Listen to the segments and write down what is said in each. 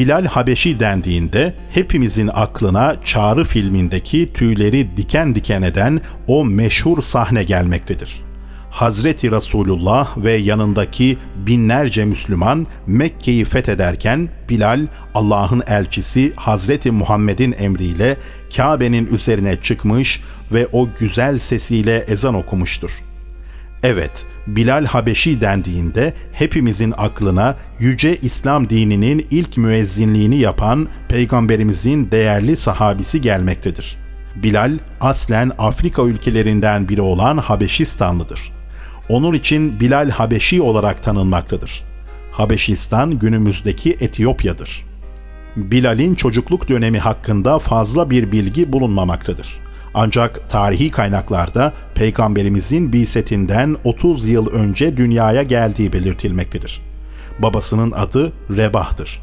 Bilal Habeşi dendiğinde hepimizin aklına Çağrı filmindeki tüyleri diken diken eden o meşhur sahne gelmektedir. Hazreti Resulullah ve yanındaki binlerce Müslüman Mekke'yi fethederken Bilal Allah'ın elçisi Hazreti Muhammed'in emriyle Kabe'nin üzerine çıkmış ve o güzel sesiyle ezan okumuştur. Evet, Bilal Habeşi dendiğinde hepimizin aklına yüce İslam dininin ilk müezzinliğini yapan peygamberimizin değerli sahabisi gelmektedir. Bilal aslen Afrika ülkelerinden biri olan Habeşistanlıdır. Onun için Bilal Habeşi olarak tanınmaktadır. Habeşistan günümüzdeki Etiyopya'dır. Bilal'in çocukluk dönemi hakkında fazla bir bilgi bulunmamaktadır. Ancak tarihi kaynaklarda peygamberimizin bisetinden 30 yıl önce dünyaya geldiği belirtilmektedir. Babasının adı Rebah'tır.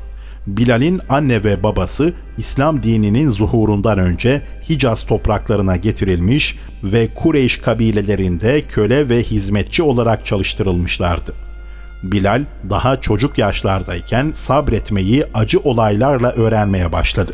Bilal'in anne ve babası İslam dininin zuhurundan önce Hicaz topraklarına getirilmiş ve Kureyş kabilelerinde köle ve hizmetçi olarak çalıştırılmışlardı. Bilal daha çocuk yaşlardayken sabretmeyi acı olaylarla öğrenmeye başladı.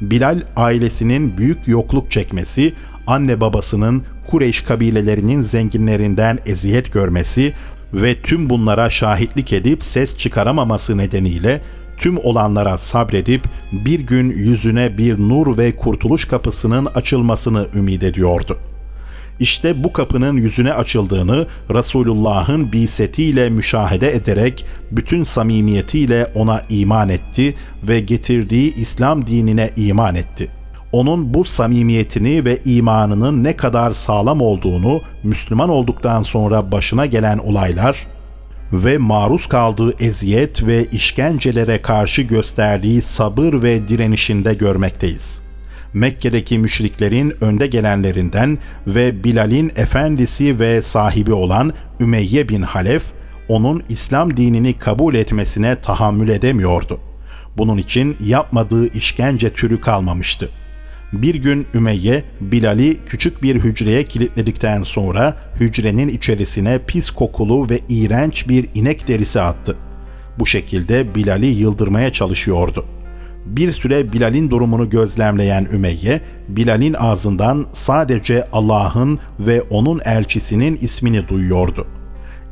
Bilal ailesinin büyük yokluk çekmesi, anne babasının Kureyş kabilelerinin zenginlerinden eziyet görmesi ve tüm bunlara şahitlik edip ses çıkaramaması nedeniyle tüm olanlara sabredip bir gün yüzüne bir nur ve kurtuluş kapısının açılmasını ümit ediyordu. İşte bu kapının yüzüne açıldığını Resulullah'ın bisetiyle müşahede ederek bütün samimiyetiyle ona iman etti ve getirdiği İslam dinine iman etti. Onun bu samimiyetini ve imanının ne kadar sağlam olduğunu Müslüman olduktan sonra başına gelen olaylar ve maruz kaldığı eziyet ve işkencelere karşı gösterdiği sabır ve direnişinde görmekteyiz.'' Mekke'deki müşriklerin önde gelenlerinden ve Bilal'in efendisi ve sahibi olan Ümeyye bin Halef, onun İslam dinini kabul etmesine tahammül edemiyordu. Bunun için yapmadığı işkence türü kalmamıştı. Bir gün Ümeyye, Bilal'i küçük bir hücreye kilitledikten sonra hücrenin içerisine pis kokulu ve iğrenç bir inek derisi attı. Bu şekilde Bilal'i yıldırmaya çalışıyordu.'' Bir süre Bilal'in durumunu gözlemleyen Ümeyye, Bilal'in ağzından sadece Allah'ın ve onun elçisinin ismini duyuyordu.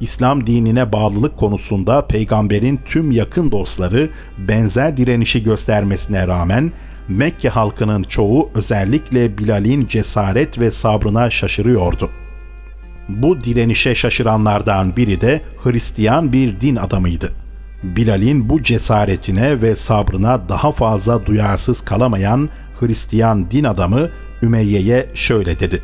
İslam dinine bağlılık konusunda peygamberin tüm yakın dostları benzer direnişi göstermesine rağmen Mekke halkının çoğu özellikle Bilal'in cesaret ve sabrına şaşırıyordu. Bu direnişe şaşıranlardan biri de Hristiyan bir din adamıydı. Bilal'in bu cesaretine ve sabrına daha fazla duyarsız kalamayan Hristiyan din adamı Ümeyye'ye şöyle dedi.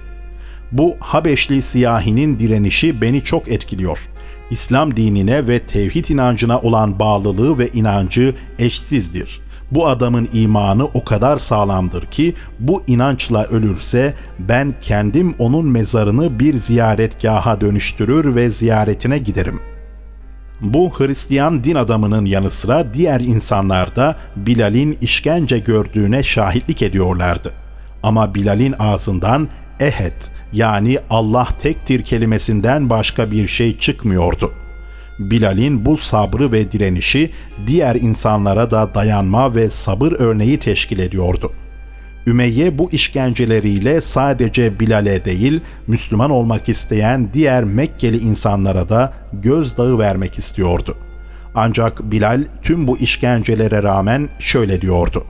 Bu Habeşli siyahinin direnişi beni çok etkiliyor. İslam dinine ve tevhid inancına olan bağlılığı ve inancı eşsizdir. Bu adamın imanı o kadar sağlamdır ki bu inançla ölürse ben kendim onun mezarını bir ziyaretgaha dönüştürür ve ziyaretine giderim.'' Bu Hristiyan din adamının yanı sıra diğer insanlar da Bilal'in işkence gördüğüne şahitlik ediyorlardı. Ama Bilal'in ağzından ehet yani Allah tektir kelimesinden başka bir şey çıkmıyordu. Bilal'in bu sabrı ve direnişi diğer insanlara da dayanma ve sabır örneği teşkil ediyordu. Ümeyye bu işkenceleriyle sadece Bilal'e değil, Müslüman olmak isteyen diğer Mekkeli insanlara da gözdağı vermek istiyordu. Ancak Bilal tüm bu işkencelere rağmen şöyle diyordu.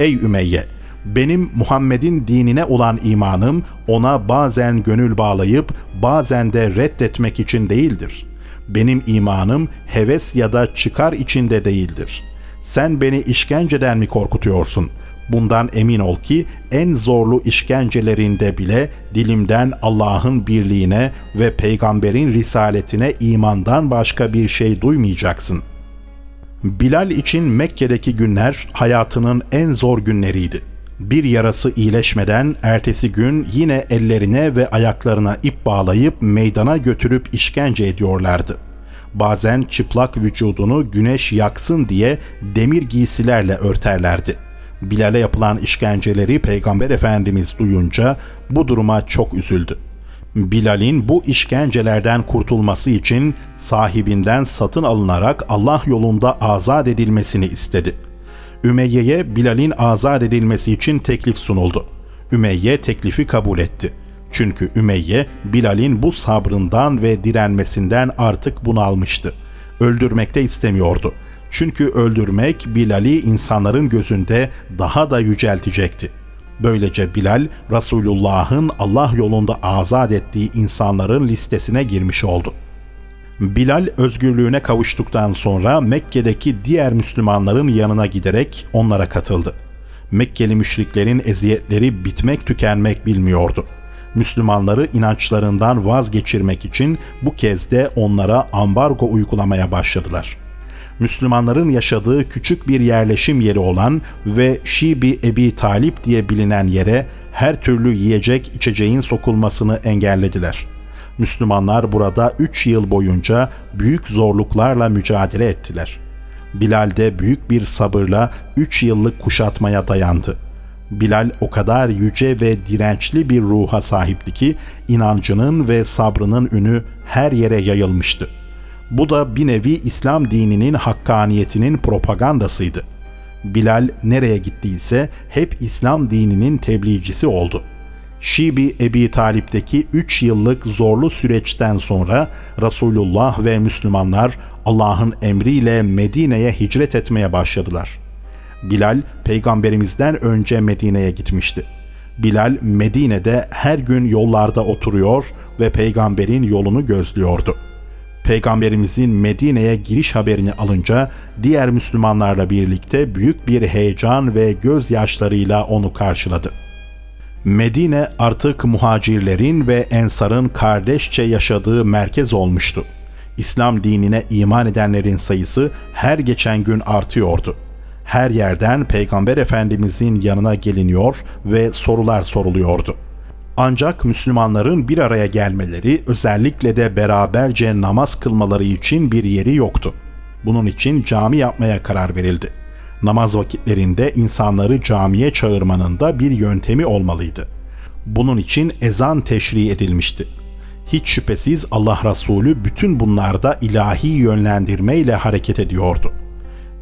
Ey Ümeyye! Benim Muhammed'in dinine olan imanım ona bazen gönül bağlayıp bazen de reddetmek için değildir. Benim imanım heves ya da çıkar içinde değildir. Sen beni işkenceden mi korkutuyorsun?'' Bundan emin ol ki en zorlu işkencelerinde bile dilimden Allah'ın birliğine ve peygamberin risaletine imandan başka bir şey duymayacaksın. Bilal için Mekke'deki günler hayatının en zor günleriydi. Bir yarası iyileşmeden ertesi gün yine ellerine ve ayaklarına ip bağlayıp meydana götürüp işkence ediyorlardı. Bazen çıplak vücudunu güneş yaksın diye demir giysilerle örterlerdi. Bilal'e yapılan işkenceleri Peygamber Efendimiz duyunca bu duruma çok üzüldü. Bilal'in bu işkencelerden kurtulması için sahibinden satın alınarak Allah yolunda azat edilmesini istedi. Ümeyye'ye Bilal'in azat edilmesi için teklif sunuldu. Ümeyye teklifi kabul etti. Çünkü Ümeyye Bilal'in bu sabrından ve direnmesinden artık bunalmıştı. Öldürmek de istemiyordu. Çünkü öldürmek Bilal'i insanların gözünde daha da yüceltecekti. Böylece Bilal, Resulullah'ın Allah yolunda azat ettiği insanların listesine girmiş oldu. Bilal özgürlüğüne kavuştuktan sonra Mekke'deki diğer Müslümanların yanına giderek onlara katıldı. Mekkeli müşriklerin eziyetleri bitmek tükenmek bilmiyordu. Müslümanları inançlarından vazgeçirmek için bu kez de onlara ambargo uygulamaya başladılar. Müslümanların yaşadığı küçük bir yerleşim yeri olan ve Şibi Ebi Talip diye bilinen yere her türlü yiyecek içeceğin sokulmasını engellediler. Müslümanlar burada 3 yıl boyunca büyük zorluklarla mücadele ettiler. Bilal de büyük bir sabırla 3 yıllık kuşatmaya dayandı. Bilal o kadar yüce ve dirençli bir ruha sahipti ki inancının ve sabrının ünü her yere yayılmıştı. Bu da bir nevi İslam dininin hakkaniyetinin propagandasıydı. Bilal nereye gittiyse hep İslam dininin tebliğcisi oldu. Şibi Ebi Talip'teki 3 yıllık zorlu süreçten sonra Resulullah ve Müslümanlar Allah'ın emriyle Medine'ye hicret etmeye başladılar. Bilal peygamberimizden önce Medine'ye gitmişti. Bilal Medine'de her gün yollarda oturuyor ve peygamberin yolunu gözlüyordu. Peygamberimizin Medine'ye giriş haberini alınca diğer Müslümanlarla birlikte büyük bir heyecan ve gözyaşlarıyla onu karşıladı. Medine artık muhacirlerin ve ensarın kardeşçe yaşadığı merkez olmuştu. İslam dinine iman edenlerin sayısı her geçen gün artıyordu. Her yerden Peygamber Efendimizin yanına geliniyor ve sorular soruluyordu. Ancak Müslümanların bir araya gelmeleri, özellikle de beraberce namaz kılmaları için bir yeri yoktu. Bunun için cami yapmaya karar verildi. Namaz vakitlerinde insanları camiye çağırmanın da bir yöntemi olmalıydı. Bunun için ezan teşri edilmişti. Hiç şüphesiz Allah Resulü bütün bunlarda ilahi yönlendirmeyle hareket ediyordu.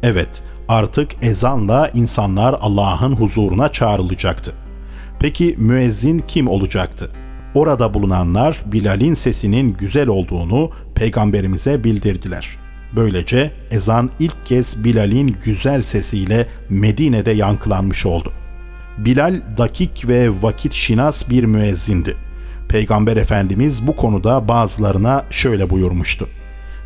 Evet, artık ezanla insanlar Allah'ın huzuruna çağrılacaktı. Peki müezzin kim olacaktı? Orada bulunanlar Bilal'in sesinin güzel olduğunu peygamberimize bildirdiler. Böylece ezan ilk kez Bilal'in güzel sesiyle Medine'de yankılanmış oldu. Bilal dakik ve vakit şinas bir müezzindi. Peygamber Efendimiz bu konuda bazılarına şöyle buyurmuştu.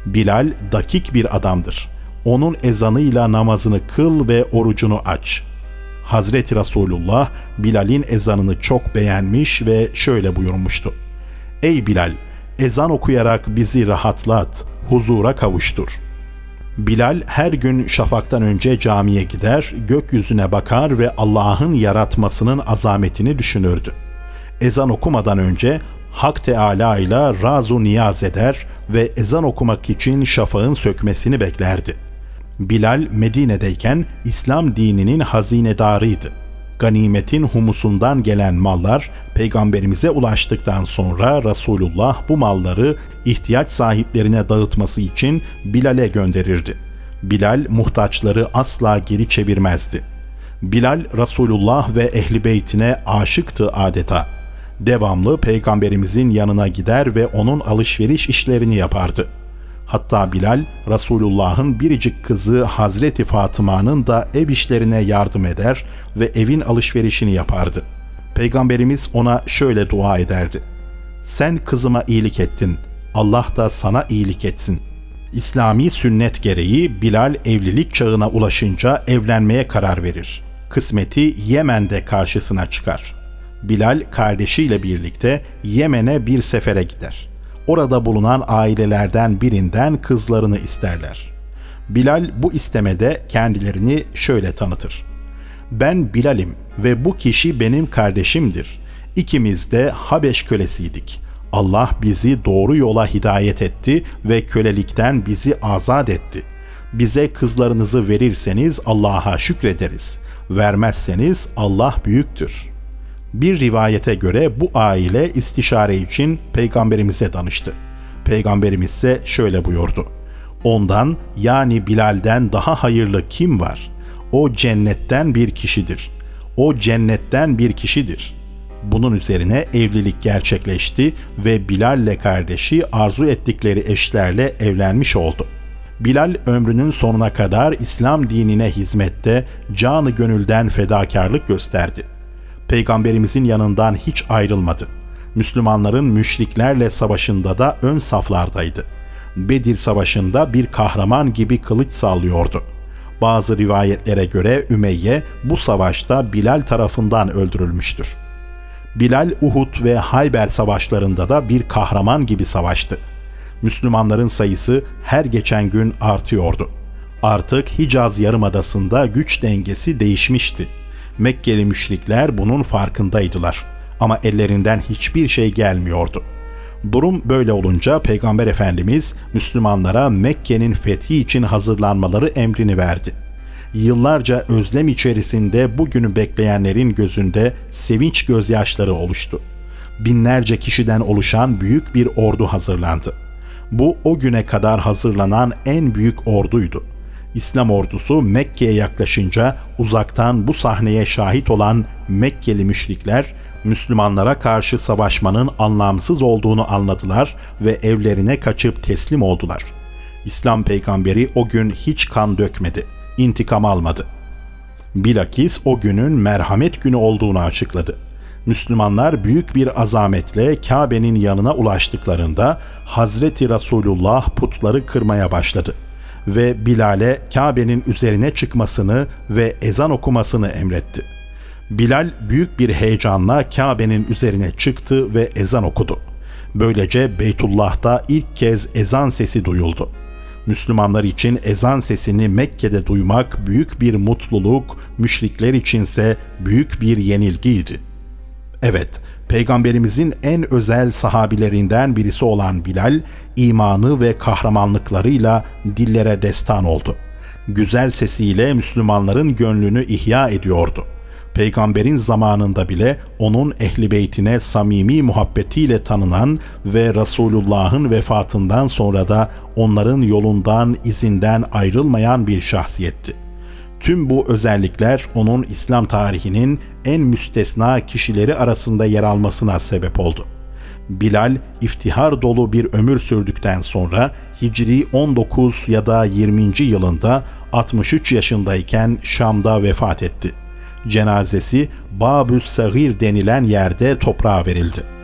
Bilal dakik bir adamdır. Onun ezanıyla namazını kıl ve orucunu aç. Hazreti Resulullah Bilal'in ezanını çok beğenmiş ve şöyle buyurmuştu. Ey Bilal! Ezan okuyarak bizi rahatlat, huzura kavuştur. Bilal her gün şafaktan önce camiye gider, gökyüzüne bakar ve Allah'ın yaratmasının azametini düşünürdü. Ezan okumadan önce Hak Teala ile razu niyaz eder ve ezan okumak için şafağın sökmesini beklerdi.'' Bilal Medine'deyken İslam dininin hazinedarıydı. Ganimetin humusundan gelen mallar peygamberimize ulaştıktan sonra Resulullah bu malları ihtiyaç sahiplerine dağıtması için Bilal'e gönderirdi. Bilal muhtaçları asla geri çevirmezdi. Bilal Resulullah ve ehli beytine aşıktı adeta. Devamlı peygamberimizin yanına gider ve onun alışveriş işlerini yapardı.'' Hatta Bilal, Resulullah'ın biricik kızı Hazreti Fatıma'nın da ev işlerine yardım eder ve evin alışverişini yapardı. Peygamberimiz ona şöyle dua ederdi. Sen kızıma iyilik ettin, Allah da sana iyilik etsin. İslami sünnet gereği Bilal evlilik çağına ulaşınca evlenmeye karar verir. Kısmeti Yemen'de karşısına çıkar. Bilal kardeşiyle birlikte Yemen'e bir sefere gider orada bulunan ailelerden birinden kızlarını isterler. Bilal bu istemede kendilerini şöyle tanıtır. Ben Bilal'im ve bu kişi benim kardeşimdir. İkimiz de Habeş kölesiydik. Allah bizi doğru yola hidayet etti ve kölelikten bizi azat etti. Bize kızlarınızı verirseniz Allah'a şükrederiz. Vermezseniz Allah büyüktür.'' Bir rivayete göre bu aile istişare için peygamberimize danıştı. Peygamberimiz ise şöyle buyurdu. Ondan yani Bilal'den daha hayırlı kim var? O cennetten bir kişidir. O cennetten bir kişidir. Bunun üzerine evlilik gerçekleşti ve Bilal ile kardeşi arzu ettikleri eşlerle evlenmiş oldu. Bilal ömrünün sonuna kadar İslam dinine hizmette canı gönülden fedakarlık gösterdi. Peygamberimizin yanından hiç ayrılmadı. Müslümanların müşriklerle savaşında da ön saflardaydı. Bedir Savaşı'nda bir kahraman gibi kılıç sallıyordu. Bazı rivayetlere göre Ümeyye bu savaşta Bilal tarafından öldürülmüştür. Bilal Uhud ve Hayber savaşlarında da bir kahraman gibi savaştı. Müslümanların sayısı her geçen gün artıyordu. Artık Hicaz Yarımadası'nda güç dengesi değişmişti. Mekkeli müşrikler bunun farkındaydılar ama ellerinden hiçbir şey gelmiyordu. Durum böyle olunca Peygamber Efendimiz Müslümanlara Mekke'nin fethi için hazırlanmaları emrini verdi. Yıllarca özlem içerisinde bugünü bekleyenlerin gözünde sevinç gözyaşları oluştu. Binlerce kişiden oluşan büyük bir ordu hazırlandı. Bu o güne kadar hazırlanan en büyük orduydu. İslam ordusu Mekke'ye yaklaşınca uzaktan bu sahneye şahit olan Mekkeli müşrikler Müslümanlara karşı savaşmanın anlamsız olduğunu anladılar ve evlerine kaçıp teslim oldular. İslam peygamberi o gün hiç kan dökmedi, intikam almadı. Bilakis o günün merhamet günü olduğunu açıkladı. Müslümanlar büyük bir azametle Kabe'nin yanına ulaştıklarında Hazreti Resulullah putları kırmaya başladı ve Bilal'e Kabe'nin üzerine çıkmasını ve ezan okumasını emretti. Bilal büyük bir heyecanla Kabe'nin üzerine çıktı ve ezan okudu. Böylece Beytullah'ta ilk kez ezan sesi duyuldu. Müslümanlar için ezan sesini Mekke'de duymak büyük bir mutluluk, müşrikler içinse büyük bir yenilgiydi. Evet, Peygamberimizin en özel sahabilerinden birisi olan Bilal, imanı ve kahramanlıklarıyla dillere destan oldu. Güzel sesiyle Müslümanların gönlünü ihya ediyordu. Peygamberin zamanında bile onun ehli beytine samimi muhabbetiyle tanınan ve Resulullah'ın vefatından sonra da onların yolundan, izinden ayrılmayan bir şahsiyetti. Tüm bu özellikler onun İslam tarihinin en müstesna kişileri arasında yer almasına sebep oldu. Bilal iftihar dolu bir ömür sürdükten sonra Hicri 19 ya da 20. yılında 63 yaşındayken Şam'da vefat etti. Cenazesi Babüs Sagir denilen yerde toprağa verildi.